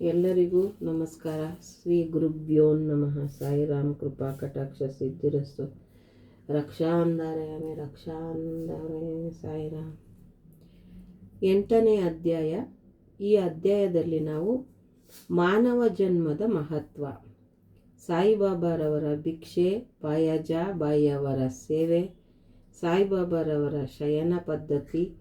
ಎಲ್ಲರಿಗೂ ನಮಸ್ಕಾರ. ಶ್ರೀ ಗುರುಭ್ಯೋ ನಮಃ. ಸಾಯಿರಾಮ್ ಕೃಪಾ ಕಟಾಕ್ಷ ಸಿದ್ಧಿರಸ್ತು. ರಕ್ಷಾ ಅಂದಾರಯಾಮೆ ರಕ್ಷಾ ಅಂದಾರಯಾಮೆ ಸಾಯಿರಾಮ್. ಎಂಟನೇ ಅಧ್ಯಾಯ. ಈ ಅಧ್ಯಾಯದಲ್ಲಿ ನಾವು ಮಾನವ ಜನ್ಮದ ಮಹತ್ವ. ಸಾಯಿಬಾಬಾರವರ ಭಿಕ್ಷೆ ಬಾಯಜ ಬಾಯಿಯವರ ಸೇವೆ, ಸಾಯಿಬಾಬಾರವರ ಶಯನ ಪದ್ಧತಿ,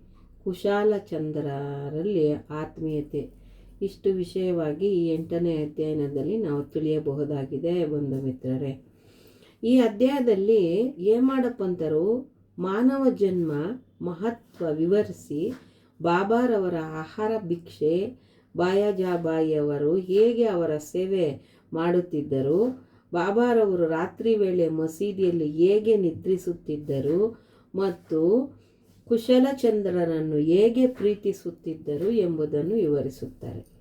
ಕುಶಾಲಚಂದ್ರರಲ್ಲಿ ಆತ್ಮೀಯತೆ. ಇಷ್ಟು ವಿಷಯವಾಗಿ ಈ ಎಂಟನೇ ಅಧ್ಯಯನದಲ್ಲಿ ನಾವು ತಿಳಿಯಬಹುದಾಗಿದೆ ಬಂಧು ಮಿತ್ರರೇ. ಈ ಅಧ್ಯಾಯದಲ್ಲಿ ಏಮಾಡಪ್ಪಂತರು ಮಾನವ ಜನ್ಮ ಮಹತ್ವ ವಿವರಿಸಿ ಬಾಬಾರವರ ಆಹಾರ ಭಿಕ್ಷೆ, ಬಾಯಾಜಾಬಾಯಿಯವರು ಹೇಗೆ ಅವರ ಸೇವೆ ಮಾಡುತ್ತಿದ್ದರು, ಬಾಬಾರವರು ರಾತ್ರಿ ವೇಳೆ ಮಸೀದಿಯಲ್ಲಿ ಹೇಗೆ ನಿದ್ರಿಸುತ್ತಿದ್ದರು ಮತ್ತು ಕುಶಲಚಂದ್ರನನ್ನು ಹೇಗೆ ಪ್ರೀತಿಸುತ್ತಿದ್ದರು ಎಂಬುದನ್ನು ವಿವರಿಸುತ್ತಾರೆ.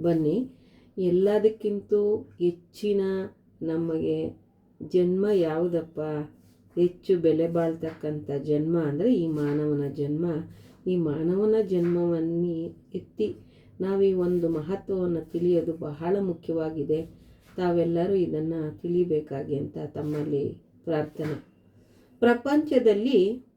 ಬನ್ನಿ. ಎಲ್ಲದಕ್ಕಿಂತೂ ಹೆಚ್ಚಿನ ನಮಗೆ ಜನ್ಮ ಯಾವುದಪ್ಪ? ಹೆಚ್ಚು ಬೆಲೆ ಬಾಳ್ತಕ್ಕಂಥ ಜನ್ಮ ಅಂದರೆ ಈ ಮಾನವನ ಜನ್ಮ. ಈ ಮಾನವನ ಜನ್ಮವನ್ನು ಎತ್ತಿ ನಾವು ಈ ಒಂದು ಮಹತ್ವವನ್ನು ತಿಳಿಯೋದು ಬಹಳ ಮುಖ್ಯವಾಗಿದೆ. ತಾವೆಲ್ಲರೂ ಇದನ್ನು ತಿಳಿಬೇಕಾಗಿ ಅಂತ ತಮ್ಮಲ್ಲಿ ಪ್ರಾರ್ಥನೆ. ಪ್ರಪಂಚದಲ್ಲಿ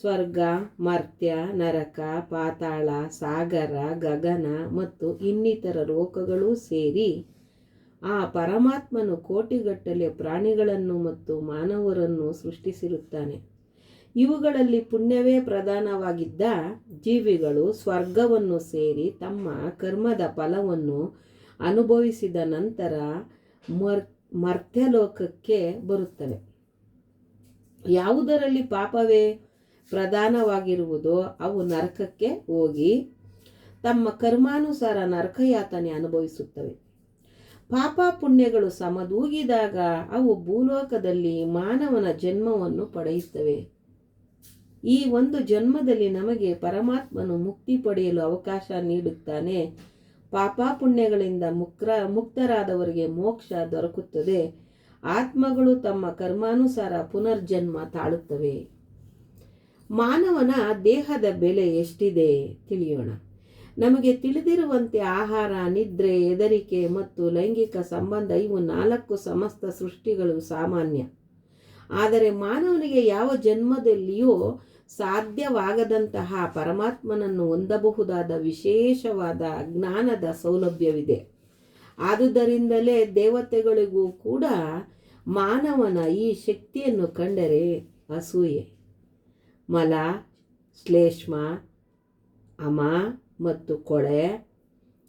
ಸ್ವರ್ಗ, ಮರ್ತ್ಯ, ನರಕ, ಪಾತಾಳ, ಸಾಗರ, ಗಗನ ಮತ್ತು ಇನ್ನಿತರ ಲೋಕಗಳು ಸೇರಿ ಆ ಪರಮಾತ್ಮನು ಕೋಟಿಗಟ್ಟಲೆ ಪ್ರಾಣಿಗಳನ್ನು ಮತ್ತು ಮಾನವರನ್ನು ಸೃಷ್ಟಿಸಿರುತ್ತಾನೆ. ಇವುಗಳಲ್ಲಿ ಪುಣ್ಯವೇ ಪ್ರಧಾನವಾಗಿದ್ದ ಜೀವಿಗಳು ಸ್ವರ್ಗವನ್ನು ಸೇರಿ ತಮ್ಮ ಕರ್ಮದ ಫಲವನ್ನು ಅನುಭವಿಸಿದ ನಂತರ ಮರ್, ಮರ್ತ್ಯಲೋಕಕ್ಕೆ ಬರುತ್ತವೆ. ಯಾವುದರಲ್ಲಿ ಪಾಪವೇ? ಪ್ರಧಾನವಾಗಿರುವುದೋ, ಅವು ನರಕಕ್ಕೆ ಹೋಗಿ ತಮ್ಮ ಕರ್ಮಾನುಸಾರ ನರಕಯಾತನೆ ಅನುಭವಿಸುತ್ತವೆ. ಪಾಪ ಪುಣ್ಯಗಳು ಸಮದೂಗಿದಾಗ ಅವು ಭೂಲೋಕದಲ್ಲಿ ಮಾನವನ ಜನ್ಮವನ್ನು ಪಡೆಯುತ್ತವೆ. ಈ ಒಂದು ಜನ್ಮದಲ್ಲಿ ನಮಗೆ ಪರಮಾತ್ಮನು ಮುಕ್ತಿ ಪಡೆಯಲು ಅವಕಾಶ ನೀಡುತ್ತಾನೆ. ಪಾಪ ಪುಣ್ಯಗಳಿಂದ ಮುಕ್ರ, ಮುಕ್ತರಾದವರಿಗೆ ಮೋಕ್ಷ ದೊರಕುತ್ತದೆ. ಆತ್ಮಗಳು ತಮ್ಮ ಕರ್ಮಾನುಸಾರ ಪುನರ್ಜನ್ಮ ತಾಳುತ್ತವೆ. ಮಾನವನ ದೇಹದ ಬೆಲೆ ಎಷ್ಟಿದೆ ತಿಳಿಯೋಣ. ನಮಗೆ ತಿಳಿದಿರುವಂತೆ ಆಹಾರ, ನಿದ್ರೆ, ಹೆದರಿಕೆ ಮತ್ತು ಲೈಂಗಿಕ ಸಂಬಂಧ ಇವು ನಾಲ್ಕು ಸಮಸ್ತ ಸೃಷ್ಟಿಗಳು ಸಾಮಾನ್ಯ. ಆದರೆ ಮಾನವನಿಗೆ ಯಾವ ಜನ್ಮದಲ್ಲಿಯೂ ಸಾಧ್ಯವಾಗದಂತಹ ಪರಮಾತ್ಮನನ್ನು ಹೊಂದಬಹುದಾದ ವಿಶೇಷವಾದ ಜ್ಞಾನದ ಸೌಲಭ್ಯವಿದೆ. ಆದುದರಿಂದಲೇ ದೇವತೆಗಳಿಗೂ ಕೂಡ ಮಾನವನ ಈ ಶಕ್ತಿಯನ್ನು ಕಂಡರೆ ಅಸೂಯೆ. ಮಲ, ಶ್ಲೇಷ್ಮ, ಅಮ ಮತ್ತು ಕೊಳೆ.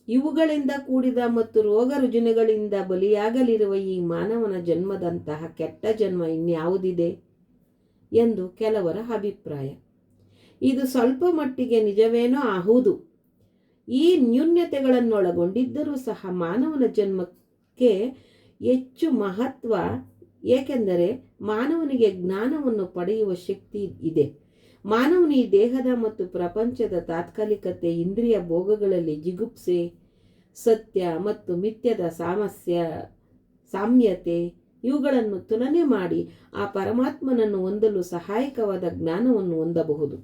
ಇವುಗಳಿಂದ ಕೂಡಿದ ಮತ್ತು ರೋಗ ರುಜಿನಗಳಿಂದ ಬಲಿಯಾಗಲಿರುವ ಈ ಮಾನವನ ಜನ್ಮದಂತಹ ಕೆಟ್ಟ ಜನ್ಮ ಇನ್ಯಾವುದಿದೆ? ಎಂದು ಕೆಲವರ ಅಭಿಪ್ರಾಯ. ಇದು ಸ್ವಲ್ಪ ಮಟ್ಟಿಗೆ ನಿಜವೇನೋ ಆಹುದು. ಈ ನ್ಯೂನ್ಯತೆಗಳನ್ನೊಳಗೊಂಡಿದ್ದರೂ ಸಹ ಮಾನವನ ಜನ್ಮಕ್ಕೆ ಹೆಚ್ಚು ಮಹತ್ವ, ಏಕೆಂದರೆ ಮಾನವನಿಗೆ ಜ್ಞಾನವನ್ನು ಪಡೆಯುವ ಶಕ್ತಿ ಇದೆ. ಮಾನವನು ಈ ದೇಹದ ಮತ್ತು ಪ್ರಪಂಚದ ತಾತ್ಕಾಲಿಕತೆ, ಇಂದ್ರಿಯ ಭೋಗಗಳಲ್ಲಿ ಜಿಗುಪ್ಸೆ, ಸತ್ಯ ಮತ್ತು ಮಿಥ್ಯದ ಸಾಮಸ್ಯ, ಸಾಮ್ಯತೆ ಇವುಗಳನ್ನು ತುಲನೆ ಮಾಡಿ ಆ ಪರಮಾತ್ಮನನ್ನು ಹೊಂದಲು ಸಹಾಯಕವಾದ ಜ್ಞಾನವನ್ನು ಹೊಂದಬಹುದು.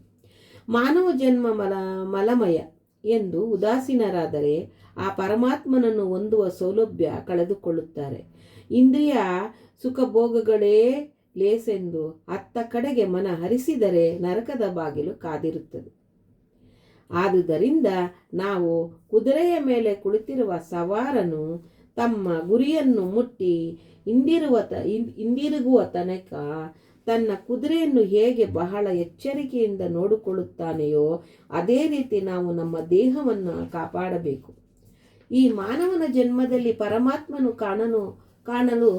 ಮಾನವ ಜನ್ಮ ಮಲ, ಮಲಮಯ ಎಂದು ಉದಾಸೀನರಾದರೆ ಆ ಪರಮಾತ್ಮನನ್ನು ಹೊಂದುವ ಸೌಲಭ್ಯ ಕಳೆದುಕೊಳ್ಳುತ್ತಾರೆ. ಇಂದ್ರಿಯ ಸುಖಭೋಗಗಳೇ ಲೇಸೆಂದು ಅತ್ತ ಕಡೆಗೆ ಮನ ಹರಿಸಿದರೆ ನರಕದ ಬಾಗಿಲು ಕಾದಿರುತ್ತದೆ. ಆದುದರಿಂದ ನಾವು ಕುದುರೆಯ ಮೇಲೆ ಕುಳಿತಿರುವ ಸವಾರನು ತಮ್ಮ ಗುರಿಯನ್ನು ಮುಟ್ಟಿ ಹಿಂದಿರುವ ತ ಹಿಂದಿರುಗುವ ತನಕ ತನ್ನ ಕುದುರೆಯನ್ನು ಹೇಗೆ ಬಹಳ ಎಚ್ಚರಿಕೆಯಿಂದ ನೋಡಿಕೊಳ್ಳುತ್ತಾನೆಯೋ ಅದೇ ರೀತಿ ನಾವು ನಮ್ಮ ದೇಹವನ್ನು ಕಾಪಾಡಬೇಕು. ಈ ಮಾನವನ ಜನ್ಮದಲ್ಲಿ ಪರಮಾತ್ಮನು ಕಾಣಲು ಕಾಣಲು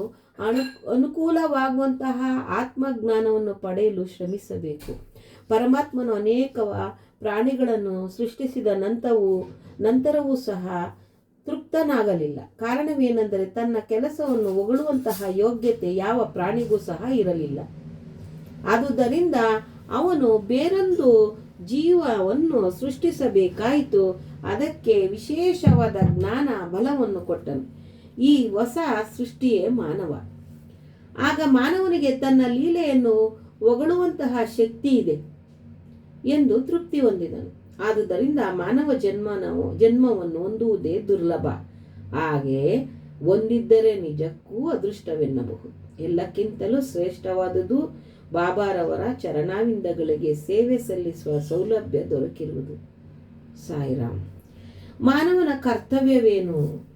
ಅನು, ಅನುಕೂಲವಾಗುವಂತಹ ಆತ್ಮಜ್ಞಾನವನ್ನು ಪಡೆಯಲು ಶ್ರಮಿಸಬೇಕು. ಪರಮಾತ್ಮನು ಅನೇಕ ಪ್ರಾಣಿಗಳನ್ನು ಸೃಷ್ಟಿಸಿದ ನಂತರವೂ ನಂತರವೂ ಸಹ ತೃಪ್ತನಾಗಲಿಲ್ಲ. ಕಾರಣವೇನೆಂದರೆ ತನ್ನ ಕೆಲಸವನ್ನು ಹೊಗಳುವಂತಹ ಯೋಗ್ಯತೆ ಯಾವ ಪ್ರಾಣಿಗೂ ಸಹ ಇರಲಿಲ್ಲ. ಆದುದರಿಂದ ಅವನು ಬೇರೊಂದು ಜೀವವನ್ನು ಸೃಷ್ಟಿಸಬೇಕಾಯಿತು. ಅದಕ್ಕೆ ವಿಶೇಷವಾದ ಜ್ಞಾನ ಬಲವನ್ನು ಕೊಟ್ಟನು. ಈ ಹೊಸ ಸೃಷ್ಟಿಯೇ ಮಾನವ. ಆಗ ಮಾನವನಿಗೆ ತನ್ನ ಲೀಲೆಯನ್ನು ಹೊಗಳುವಂತಹ ಶಕ್ತಿ ಇದೆ ಎಂದು ತೃಪ್ತಿ ಹೊಂದಿದನು. ಆದುದರಿಂದ ಮಾನವ ಜನ್ಮನ ಜನ್ಮವನ್ನು ಹೊಂದುವುದೇ ದುರ್ಲಭ. ಹಾಗೆ ಒಂದಿದ್ದರೆ ನಿಜಕ್ಕೂ ಅದೃಷ್ಟವೆನ್ನಬಹುದು. ಎಲ್ಲಕ್ಕಿಂತಲೂ ಶ್ರೇಷ್ಠವಾದುದು ಬಾಬಾರವರ ಚರಣಾವಿಂದಗಳಿಗೆ ಸೇವೆ ಸಲ್ಲಿಸುವ ಸೌಲಭ್ಯ ದೊರಕಿರುವುದು. ಸಾಯಿರಾಮ್. ಮಾನವನ ಕರ್ತವ್ಯವೇನು?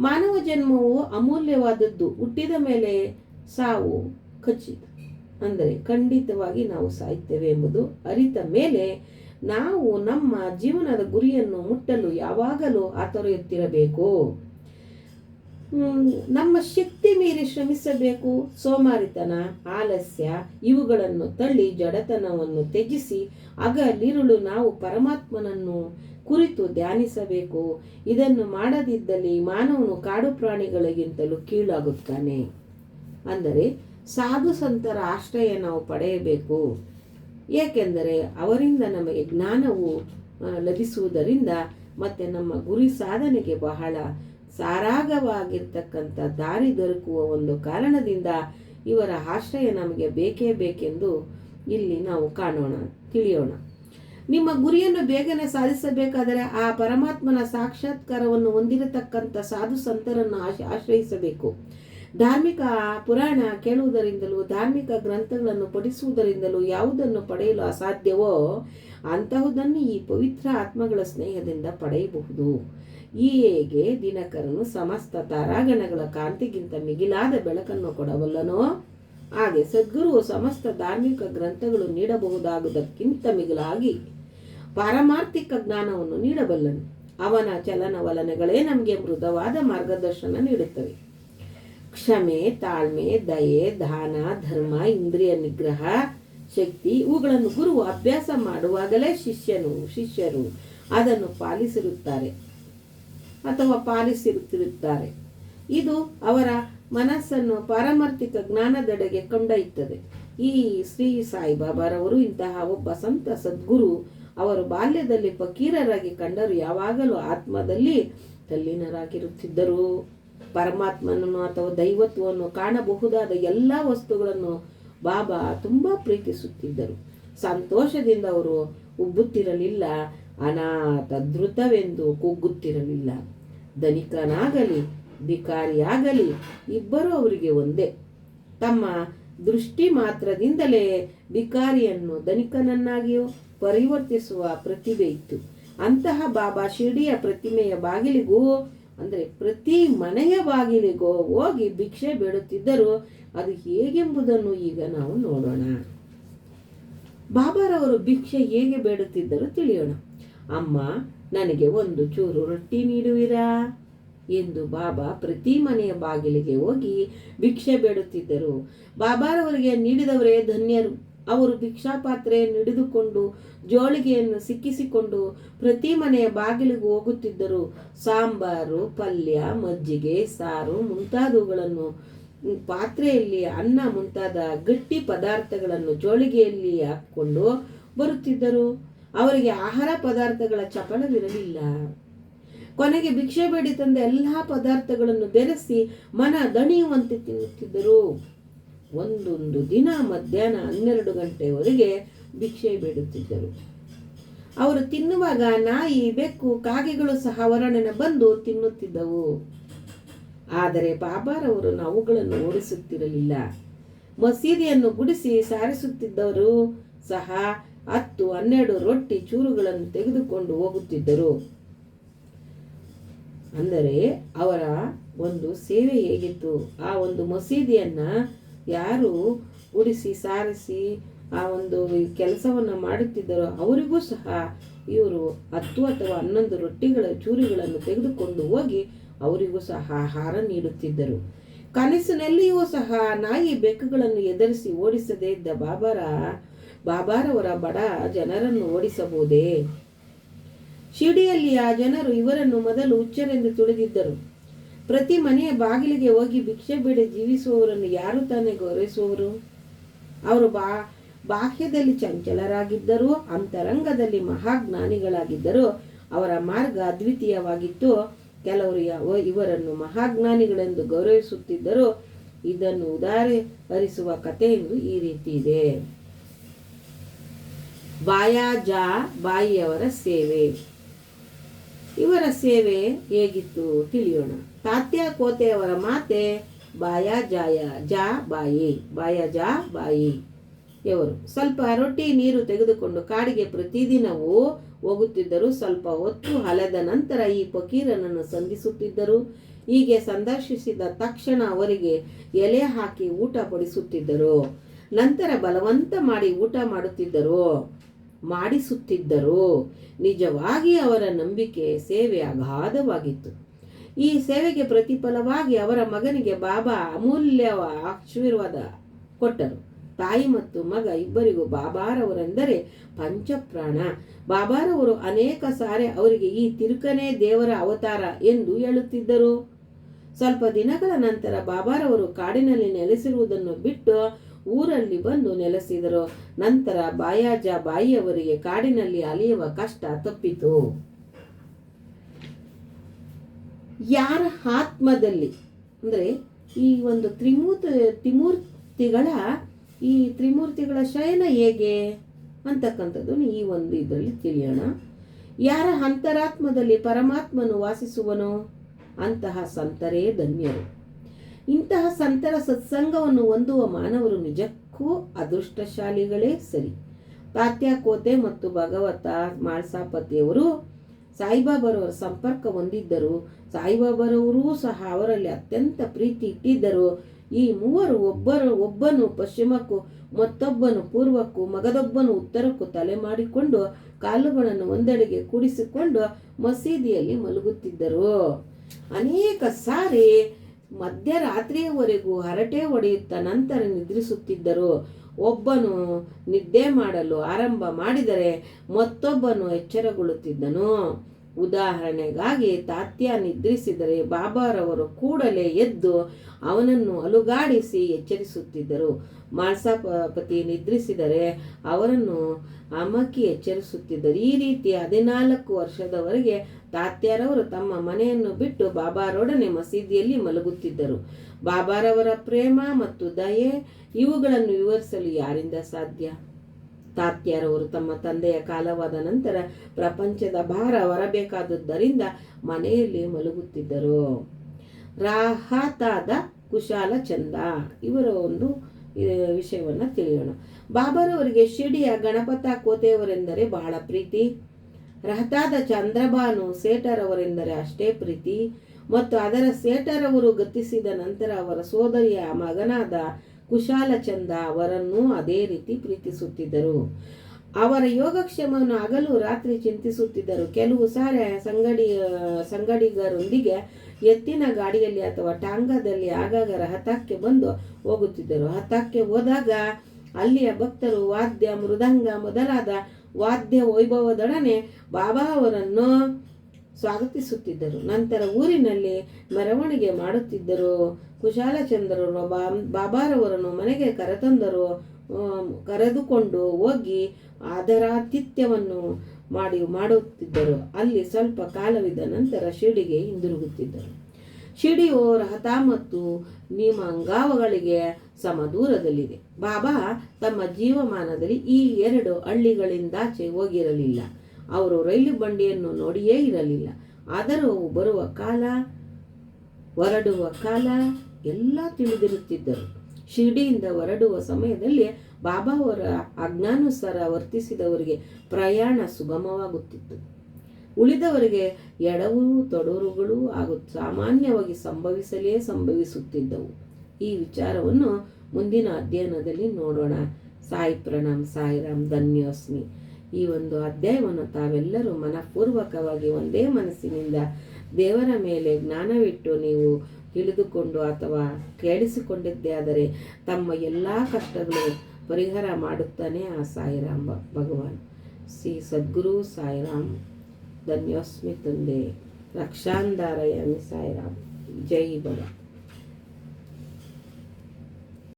ಮಾನವ ಜನ್ಮವು ಅಮೂಲ್ಯವಾದದ್ದು. ಹುಟ್ಟಿದ ಮೇಲೆ ಸಾವು, ಖಚಿತ. ಅಂದರೆ ಖಂಡಿತವಾಗಿ ನಾವು ಸಾಯ್ತೇವೆ ಎಂಬುದು ಅರಿತ ಮೇಲೆ ನಾವು ನಮ್ಮ ಜೀವನದ ಗುರಿಯನ್ನು ಮುಟ್ಟಲು ಯಾವಾಗಲೂ ಆತೊರೆಯುತ್ತಿರಬೇಕು. ನಮ್ಮ ಶಕ್ತಿ ಮೀರಿ ಶ್ರಮಿಸಬೇಕು. ಸೋಮಾರಿತನ, ಆಲಸ್ಯ, ಇವುಗಳನ್ನು ತಳ್ಳಿ ಜಡತನವನ್ನು ತ್ಯಜಿಸಿ ಅಗಲಿರುಳು ನಾವು ಪರಮಾತ್ಮನನ್ನು ಕುರಿತು ಧ್ಯಾನಿಸಬೇಕು. ಇದನ್ನು ಮಾಡದಿದ್ದಲ್ಲಿ ಮಾನವನು ಕಾಡು ಪ್ರಾಣಿಗಳಿಗಿಂತಲೂ ಕೀಳಾಗುತ್ತಾನೆ. ಅಂದರೆ ಸಾಧು ಸಂತರ ಆಶ್ರಯ ನಾವು ಪಡೆಯಬೇಕು. ಏಕೆಂದರೆ ಅವರಿಂದ ನಮಗೆ ಜ್ಞಾನವು ಲಭಿಸುವುದರಿಂದ ಮತ್ತು ನಮ್ಮ ಗುರಿ ಸಾಧನೆಗೆ ಬಹಳ ಸಾರಾಗವಾಗಿರ್ತಕ್ಕಂಥ ದಾರಿ ದೊರಕುವ ಒಂದು ಕಾರಣದಿಂದ ಇವರ ಆಶ್ರಯ ನಮಗೆ ಬೇಕೇ ಬೇಕೆಂದು ಇಲ್ಲಿ ನಾವು ಕಾಣೋಣ, ತಿಳಿಯೋಣ. ನಿಮ್ಮ ಗುರಿಯನ್ನು ಬೇಗನೆ ಸಾಧಿಸಬೇಕಾದರೆ ಆ ಪರಮಾತ್ಮನ ಸಾಕ್ಷಾತ್ಕಾರವನ್ನು ಹೊಂದಿರತಕ್ಕಂಥ ಸಾಧು ಸಂತರನ್ನು ಆಶ್ರಯಿಸಬೇಕು. ಧಾರ್ಮಿಕ ಪುರಾಣ ಕೇಳುವುದರಿಂದಲೂ, ಧಾರ್ಮಿಕ ಗ್ರಂಥಗಳನ್ನು ಪಠಿಸುವುದರಿಂದಲೂ ಯಾವುದನ್ನು ಪಡೆಯಲು ಅಸಾಧ್ಯವೋ ಅಂತಹುದನ್ನು ಈ ಪವಿತ್ರ ಆತ್ಮಗಳ ಸ್ನೇಹದಿಂದ ಪಡೆಯಬಹುದು. ಹೇಗೆ ದಿನಕರನು ಸಮಸ್ತ ತಾರಾಗಣಗಳ ಕಾಂತಿಗಿಂತ ಮಿಗಿಲಾದ ಬೆಳಕನ್ನು ಕೊಡಬಲ್ಲನೋ? ಹಾಗೆ ಸದ್ಗುರು ಸಮಸ್ತ ಧಾರ್ಮಿಕ ಗ್ರಂಥಗಳು ನೀಡಬಹುದಾಗುವುದಕ್ಕಿಂತ ಮಿಗಿಲಾಗಿ ಪಾರಮಾರ್ಥಿಕ ಜ್ಞಾನವನ್ನು ನೀಡಬಲ್ಲನು. ಅವನ ಚಲನವಲನಗಳೇ ನಮಗೆ ಮೃದವಾದ ಮಾರ್ಗದರ್ಶನ ನೀಡುತ್ತವೆ. ಕ್ಷಮೆ, ತಾಳ್ಮೆ, ದಯೆ, ದಾನ, ಧರ್ಮ, ಇಂದ್ರಿಯ ನಿಗ್ರಹ, ಶಕ್ತಿ ಇವುಗಳನ್ನು ಗುರು ಅಭ್ಯಾಸ ಮಾಡುವಾಗಲೇ ಶಿಷ್ಯನು, ಶಿಷ್ಯರು ಅದನ್ನು ಪಾಲಿಸಿರುತ್ತಾರೆ ಅಥವಾ ಪಾಲಿಸಿರುತ್ತಿರುತ್ತಾರೆ. ಇದು ಅವರ ಮನಸ್ಸನ್ನು ಪಾರಮಾರ್ಥಿಕ ಜ್ಞಾನದೆಡೆಗೆ ಕೊಂಡೊಯ್ಯುತ್ತದೆ. ಈ ಶ್ರೀ ಸಾಯಿಬಾಬಾರವರು ಇಂತಹ ಒಬ್ಬ ಸಂತ ಸದ್ಗುರು ಅವರು ಬಾಲ್ಯದಲ್ಲಿ ಫಕೀರರಾಗಿ ಕಂಡರು, ಯಾವಾಗಲೂ ಆತ್ಮದಲ್ಲಿ ತಲ್ಲೀನರಾಗಿರುತ್ತಿದ್ದರು. ಪರಮಾತ್ಮನನ್ನು ಅಥವಾ ದೈವತ್ವವನ್ನು ಕಾಣಬಹುದಾದ ಎಲ್ಲ ವಸ್ತುಗಳನ್ನು ಬಾಬಾ ತುಂಬ ಪ್ರೀತಿಸುತ್ತಿದ್ದರು. ಸಂತೋಷದಿಂದ ಅವರು ಉಬ್ಬುತ್ತಿರಲಿಲ್ಲ ಅನಾಥ ಧೃತವೆಂದು ಕುಗ್ಗುತ್ತಿರಲಿಲ್ಲ ಧನಿಕನಾಗಲಿ ಧಿಕಾರಿಯಾಗಲಿ ಇಬ್ಬರೂ ಅವರಿಗೆ ಒಂದೇ. ತಮ್ಮ ದೃಷ್ಟಿ ಮಾತ್ರದಿಂದಲೇ ಭಿಕಾರಿಯನ್ನು ಧನಿಕನನ್ನಾಗಿಯೂ ಪರಿವರ್ತಿಸುವ ಪ್ರತಿಭೆ ಇತ್ತು. ಅಂತಹ ಬಾಬಾ ಶಿರ್ಡಿಯ ಪ್ರತಿಮೆಯ ಬಾಗಿಲಿಗೂ ಅಂದರೆ ಪ್ರತಿ ಮನೆಯ ಬಾಗಿಲಿಗೂ ಹೋಗಿ ಭಿಕ್ಷೆ ಬೇಡುತ್ತಿದ್ದರು ಅದು ಹೇಗೆಂಬುದನ್ನು ಈಗ ನಾವು ನೋಡೋಣ. ಬಾಬಾರವರು ಭಿಕ್ಷೆ ಹೇಗೆ ಬೇಡುತ್ತಿದ್ದರು ತಿಳಿಯೋಣ. ಅಮ್ಮ ನನಗೆ ಒಂದು ಚೂರು ರೊಟ್ಟಿ ನೀಡುವಿರಾ? ಎಂದು ಬಾಬಾ ಪ್ರತಿ ಮನೆಯ ಬಾಗಿಲಿಗೆ ಹೋಗಿ ಭಿಕ್ಷೆ ಬೇಡುತ್ತಿದ್ದರು. ಬಾಬಾರವರಿಗೆ ನೀಡಿದವರೇ ಧನ್ಯರು. ಅವರು ಭಿಕ್ಷಾಪಾತ್ರೆಯನ್ನು ಹಿಡಿದುಕೊಂಡು ಜೋಳಿಗೆಯನ್ನು ಸಿಕ್ಕಿಸಿಕೊಂಡು ಪ್ರತಿ ಮನೆಯ ಬಾಗಿಲಿಗೆ ಹೋಗುತ್ತಿದ್ದರು. ಸಾಂಬಾರು, ಪಲ್ಯ, ಮಜ್ಜಿಗೆ, ಸಾರು ಮುಂತಾದವುಗಳನ್ನು ಪಾತ್ರೆಯಲ್ಲಿ ಅನ್ನ ಮುಂತಾದ ಗಟ್ಟಿ ಪದಾರ್ಥಗಳನ್ನು ಜೋಳಿಗೆಯಲ್ಲಿ ಹಾಕ್ಕೊಂಡು ಬರುತ್ತಿದ್ದರು. ಅವರಿಗೆ ಆಹಾರ ಪದಾರ್ಥಗಳ ಚಪಲವಿರಲಿಲ್ಲ. ಕೊನೆಗೆ ಭಿಕ್ಷೆ ಬೇಡಿ ತಂದ ಎಲ್ಲ ಪದಾರ್ಥಗಳನ್ನು ಬೆರೆಸಿ ಮನ ದಣಿಯುವಂತೆ ತಿನ್ನುತ್ತಿದ್ದರು. ಒಂದೊಂದು ದಿನ ಮಧ್ಯಾಹ್ನ ಹನ್ನೆರಡು ಗಂಟೆವರೆಗೆ ಭಿಕ್ಷೆ ಬೇಡುತ್ತಿದ್ದರು. ಅವರು ತಿನ್ನುವಾಗ ನಾಯಿ, ಬೆಕ್ಕು, ಕಾಗೆಗಳು ಸಹ ಹೊರನೆನ ಬಂದು ತಿನ್ನುತ್ತಿದ್ದವು. ಆದರೆ ಬಾಬಾರವರು ನಾವುಗಳನ್ನು ಓಡಿಸುತ್ತಿರಲಿಲ್ಲ. ಮಸೀದಿಯನ್ನು ಗುಡಿಸಿ ಸಾರಿಸುತ್ತಿದ್ದವರು ಸಹ ಹತ್ತು, ಹನ್ನೆರಡು ರೊಟ್ಟಿ ಚೂರುಗಳನ್ನು ತೆಗೆದುಕೊಂಡು ಹೋಗುತ್ತಿದ್ದರು. ಅಂದರೆ ಅವರ ಒಂದು ಸೇವೆ ಹೇಗಿತ್ತು? ಆ ಒಂದು ಮಸೀದಿಯನ್ನ ಯಾರು ಉಡಿಸಿ, ಸಾರಿಸಿ ಆ ಒಂದು ಕೆಲಸವನ್ನು ಮಾಡುತ್ತಿದ್ದರೋ ಅವರಿಗೂ ಸಹ ಇವರು ಹತ್ತು ಅಥವಾ ಹನ್ನೊಂದು ರೊಟ್ಟಿಗಳ, ಚೂರಿಗಳನ್ನು ತೆಗೆದುಕೊಂಡು ಹೋಗಿ ಅವರಿಗೂ ಸಹ ಆಹಾರ ನೀಡುತ್ತಿದ್ದರು. ಕನಸಿನಲ್ಲಿಯೂ ಸಹ ನಾಯಿ ಬೆಕ್ಕುಗಳನ್ನು ಎದುರಿಸಿ ಓಡಿಸದೇ ಇದ್ದ ಬಾಬಾರ, ಬಾಬಾರವರ ಬಡ ಜನರನ್ನು ಓಡಿಸಬಹುದೇ? ಶಿಡಿಯಲ್ಲಿ ಆ ಜನರು ಇವರನ್ನು ಮೊದಲು ಹುಚ್ಚರೆಂದು ತಿಳಿದಿದ್ದರು. ಪ್ರತಿ ಮನೆಯ ಬಾಗಿಲಿಗೆ ಹೋಗಿ ಭಿಕ್ಷೆ ಬೇಡಿ ಜೀವಿಸುವವರನ್ನು ಯಾರು ತಾನೇ ಗೌರವಿಸುವವರು? ಅವರು ಬಾ, ಬಾಹ್ಯದಲ್ಲಿ ಚಂಚಲರಾಗಿದ್ದರೂ, ಅಂತರಂಗದಲ್ಲಿ ಮಹಾಜ್ಞಾನಿಗಳಾಗಿದ್ದರು, ಅವರ ಮಾರ್ಗ ಅದ್ವಿತೀಯವಾಗಿತ್ತು. ಕೆಲವರು ಯಾವ, ಇವರನ್ನು ಮಹಾಜ್ಞಾನಿಗಳೆಂದು ಗೌರವಿಸುತ್ತಿದ್ದರು, ಇದನ್ನು ಉದಾಹರಿಸುವ ಕಥೆಯೆಂದು ಈ ರೀತಿ ಇದೆ. ಬಾಯಾಜಾ ಬಾಯಿಯವರ ಸೇವೆ. ಇವರ ಸೇವೆ ಹೇಗಿತ್ತು ತಿಳಿಯೋಣ. ತಾತ್ಯ ಕೋತೆಯವರ ಮಾತೆ ಬಾಯ ಜಾಯ, ಜಾ ಬಾಯಿ, ಬಾಯ ಜಾ ಬಾಯಿ ಇವರು ಸ್ವಲ್ಪ ರೊಟ್ಟಿ ನೀರು ತೆಗೆದುಕೊಂಡು ಕಾಡಿಗೆ ಪ್ರತಿದಿನವೂ ಹೋಗುತ್ತಿದ್ದರು ಸ್ವಲ್ಪ ಹೊತ್ತು ಹಲೆದ ನಂತರ ಈ ಫಕೀರನನ್ನು ಸಂಧಿಸುತ್ತಿದ್ದರು. ಹೀಗೆ ಸಂದರ್ಶಿಸಿದ ತಕ್ಷಣ ಅವರಿಗೆ ಎಲೆ ಹಾಕಿ ಊಟ ಪಡಿಸುತ್ತಿದ್ದರು ನಂತರ ಬಲವಂತ ಮಾಡಿ ಊಟ ಮಾಡುತ್ತಿದ್ದರು. ಮಾಡಿಸುತ್ತಿದ್ದರು. ನಿಜವಾಗಿ ಅವರ ನಂಬಿಕೆ ಸೇವೆ ಅಗಾಧವಾಗಿತ್ತು. ಈ ಸೇವೆಗೆ ಪ್ರತಿಫಲವಾಗಿ ಅವರ ಮಗನಿಗೆ ಬಾಬಾ ಅಮೂಲ್ಯ ಆಶೀರ್ವಾದ ಕೊಟ್ಟರು. ತಾಯಿ ಮತ್ತು ಮಗ ಇಬ್ಬರಿಗೂ ಬಾಬಾರವರೆಂದರೆ ಪಂಚಪ್ರಾಣ. ಬಾಬಾರವರು ಅನೇಕ ಸಾರಿ ಅವರಿಗೆ ಈ ತಿರುಕನೇ ದೇವರ ಅವತಾರ ಎಂದು ಹೇಳುತ್ತಿದ್ದರು. ಸ್ವಲ್ಪ ದಿನಗಳ ನಂತರ ಬಾಬಾರವರು ಕಾಡಿನಲ್ಲಿ ನೆಲೆಸಿರುವುದನ್ನು ಬಿಟ್ಟು ಊರಲ್ಲಿ ಬಂದು ನೆಲೆಸಿದರು. ನಂತರ ಬಾಯಾಜ ಬಾಯಿಯವರಿಗೆ ಕಾಡಿನಲ್ಲಿ ಅಲಿಯುವ ಕಷ್ಟ ತಪ್ಪಿತು. ಯಾರ ಆತ್ಮದಲ್ಲಿ? ಅಂದರೆ ಈ ಒಂದು ತ್ರಿಮೂರ್ತಿ, ತ್ರಿಮೂರ್ತಿಗಳ, ಈ ತ್ರಿಮೂರ್ತಿಗಳ ಶಯನ ಹೇಗೆ ಅಂತಕ್ಕಂಥದ್ದು ಈ ಒಂದು ಇದರಲ್ಲಿ ತಿಳಿಯೋಣ. ಯಾರ ಅಂತರಾತ್ಮದಲ್ಲಿ ಪರಮಾತ್ಮನು ವಾಸಿಸುವನು? ಅಂತಹ ಸಂತರೇ ಧನ್ಯರು. ಇಂತಹ ಸಂತರ ಸತ್ಸಂಗವನ್ನು ಹೊಂದುವ ಮಾನವರು ನಿಜಕ್ಕೂ ಅದೃಷ್ಟಶಾಲಿಗಳೇ ಸರಿ. ತಾತ್ಯಾಕೋತೆ ಮತ್ತು ಭಗವತ ಮಾಳ್ಸಾಪತಿಯವರು ಸಾಯಿಬಾಬರವರ ಸಂಪರ್ಕ ಹೊಂದಿದ್ದರು. ಸಾಯಿಬಾಬಾರವರೂ ಸಹ ಅವರಲ್ಲಿ ಅತ್ಯಂತ ಪ್ರೀತಿ ಇಟ್ಟಿದ್ದರು. ಈ ಮೂವರು ಒಬ್ಬರು, ಒಬ್ಬನು ಪಶ್ಚಿಮಕ್ಕೂ, ಮತ್ತೊಬ್ಬನು ಪೂರ್ವಕ್ಕೂ, ಮಗದೊಬ್ಬನು ಉತ್ತರಕ್ಕೂ ತಲೆ ಮಾಡಿಕೊಂಡು ಕಾಲುಗಳನ್ನು ಒಂದೆಡೆಗೆ ಕೂಡಿಸಿಕೊಂಡು ಮಸೀದಿಯಲ್ಲಿ ಮಲಗುತ್ತಿದ್ದರು. ಅನೇಕ ಸಾರಿ ಮಧ್ಯರಾತ್ರಿಯವರೆಗೂ ಹರಟೆ ಹೊಡೆಯುತ್ತ ನಂತರ ನಿದ್ರಿಸುತ್ತಿದ್ದರು. ಒಬ್ಬನು ನಿದ್ದೆ ಮಾಡಲು ಆರಂಭ ಮಾಡಿದರೆ ಮತ್ತೊಬ್ಬನು ಎಚ್ಚರಗೊಳ್ಳುತ್ತಿದ್ದನು. ಉದಾಹರಣೆಗಾಗಿ ತಾತ್ಯ ನಿದ್ರಿಸಿದರೆ ಬಾಬಾರವರು ಕೂಡಲೇ ಎದ್ದು ಅವನನ್ನು ಅಲುಗಾಡಿಸಿ ಎಚ್ಚರಿಸುತ್ತಿದ್ದರು. ಮಾಲ್ಸಾಪತಿ ನಿದ್ರಿಸಿದರೆ ಅವರನ್ನು ಅಮಕಿ ಎಚ್ಚರಿಸುತ್ತಿದ್ದರು. ಈ ರೀತಿ ಹದಿನಾಲ್ಕು ವರ್ಷದವರೆಗೆ ತಾತ್ಯಾರವರು ತಮ್ಮ ಮನೆಯನ್ನು ಬಿಟ್ಟು ಬಾಬಾರೊಡನೆ ಮಸೀದಿಯಲ್ಲಿ ಮಲಗುತ್ತಿದ್ದರು. ಬಾಬಾರವರ ಪ್ರೇಮ ಮತ್ತು ದಯೆ ಇವುಗಳನ್ನು ವಿವರಿಸಲು ಯಾರಿಂದ ಸಾಧ್ಯ? ತಾತ್ಯಾರವರು ತಮ್ಮ ತಂದೆಯ ಕಾಲವಾದ ನಂತರ ಪ್ರಪಂಚದ ಭಾರ ಹೊರಬೇಕಾದದ್ದರಿಂದ ಮನೆಯಲ್ಲಿ ಮಲಗುತ್ತಿದ್ದರು. ರಾಹತಾದ ಕುಶಾಲ ಚಂದ ಇವರ ಒಂದು ವಿಷಯವನ್ನು ತಿಳಿಯೋಣ. ಬಾಬರವರಿಗೆ ಶಿಡಿಯ ಗಣಪತ ಕೋತೆಯವರೆಂದರೆ ಬಹಳ ಪ್ರೀತಿ. ರಹತಾದ ಚಂದ್ರಬಾನು ಸೇಠರವರೆಂದರೆ ಅಷ್ಟೇ ಪ್ರೀತಿ. ಮತ್ತು ಅದರ ಸೇಠರವರು ಗತಿಸಿದ ನಂತರ ಅವರ ಸೋದರಿಯ ಮಗನಾದ ಕುಶಾಲಚಂದ ಅವರನ್ನು ಅದೇ ರೀತಿ ಪ್ರೀತಿಸುತ್ತಿದ್ದರು. ಅವರ ಯೋಗಕ್ಷೇಮವನ್ನು ಹಗಲು ರಾತ್ರಿ ಚಿಂತಿಸುತ್ತಿದ್ದರು. ಕೆಲವು ಸಾರಿ ಸಂಗಡಿ, ಸಂಗಡಿಗರೊಂದಿಗೆ ಎತ್ತಿನ ಗಾಡಿಯಲ್ಲಿ ಅಥವಾ ಟಾಂಗಾದಲ್ಲಿ ಆಗಾಗ ರಹತಾಕ್ಕೆ ಬಂದು ಹೋಗುತ್ತಿದ್ದರು. ಹತಾಕ್ಕೆ ಹೋದಾಗ ಅಲ್ಲಿಯ ಭಕ್ತರು ವಾದ್ಯ, ಮೃದಂಗ ಮೊದಲಾದ ವಾದ್ಯ ವೈಭವದೊಡನೆ ಬಾಬಾ ಅವರನ್ನು ಸ್ವಾಗತಿಸುತ್ತಿದ್ದರು. ನಂತರ ಊರಿನಲ್ಲಿ ಮೆರವಣಿಗೆ ಮಾಡುತ್ತಿದ್ದರು. ಕುಶಾಲಚಂದ್ರರು ಬಾಬಾರವರನ್ನು ಮನೆಗೆ ಕರೆತಂದರು. ಕರೆದುಕೊಂಡು ಹೋಗಿ ಆದರಾತಿಥ್ಯವನ್ನು ಮಾಡಿ ಮಾಡುತ್ತಿದ್ದರು ಅಲ್ಲಿ ಸ್ವಲ್ಪ ಕಾಲವಿದ್ದ ನಂತರ ಶಿರ್ಡಿಗೆ ಹಿಂದಿರುಗುತ್ತಿದ್ದರು. ಶಿಡಿಯು ರಹತ ಮತ್ತು ನಿಮಂಗಾವಗಳಿಗೆ ಸಮ ದೂರದಲ್ಲಿದೆ ಬಾಬಾ ತಮ್ಮ ಜೀವಮಾನದಲ್ಲಿ ಈ ಎರಡು ಹಳ್ಳಿಗಳಿಂದಾಚೆ ಹೋಗಿರಲಿಲ್ಲ. ಅವರು ರೈಲು ಬಂಡಿಯನ್ನು ನೋಡಿಯೇ ಇರಲಿಲ್ಲ. ಆದರೂ ಬರುವ ಕಾಲ, ಹೊರಡುವ ಕಾಲ ಎಲ್ಲ ತಿಳಿದಿರುತ್ತಿದ್ದರು. ಶಿರ್ಡಿಯಿಂದ ಹೊರಡುವ ಸಮಯದಲ್ಲಿ ಬಾಬಾ ಅವರ ಅಜ್ಞಾನುಸಾರ ವರ್ತಿಸಿದವರಿಗೆ ಪ್ರಯಾಣ ಸುಗಮವಾಗುತ್ತಿತ್ತು. ಉಳಿದವರಿಗೆ ಎಡವು ತೊಡರುಗಳು ಹಾಗೂ ಸಾಮಾನ್ಯವಾಗಿ ಸಂಭವಿಸಲೇ ಸಂಭವಿಸುತ್ತಿದ್ದವು. ಈ ವಿಚಾರವನ್ನು ಮುಂದಿನ ಅಧ್ಯಯನದಲ್ಲಿ ನೋಡೋಣ. ಸಾಯಿ ಪ್ರಣಾಮ್ ಸಾಯಿರಾಮ್ ಧನ್ಯೋಸ್ಮಿ. ಈ ಒಂದು ಅಧ್ಯಾಯವನ್ನು ತಾವೆಲ್ಲರೂ ಮನಪೂರ್ವಕವಾಗಿ ಒಂದೇ ಮನಸ್ಸಿನಿಂದ ದೇವರ ಮೇಲೆ ಜ್ಞಾನವಿಟ್ಟು ನೀವು ತಿಳಿದುಕೊಂಡು ಅಥವಾ ಕೇಳಿಸಿಕೊಂಡಿದ್ದೇ ಆದರೆ ತಮ್ಮ ಎಲ್ಲ ಕಷ್ಟಗಳು ಪರಿಹಾರ ಮಾಡುತ್ತಾನೆ ಆ ಸಾಯಿರಾಮ್ ಭಗವಾನ್ ಶ್ರೀ ಸದ್ಗುರು ಸಾಯಿರಾಮ್ ಧನ್ಯೋಸ್ಮಿ ತಂದೆ ರಕ್ಷಾಂಧಾರಯಾಮಿ ಸಾಯಿರಾಮ್ ಜೈ ಭಗವಾನ್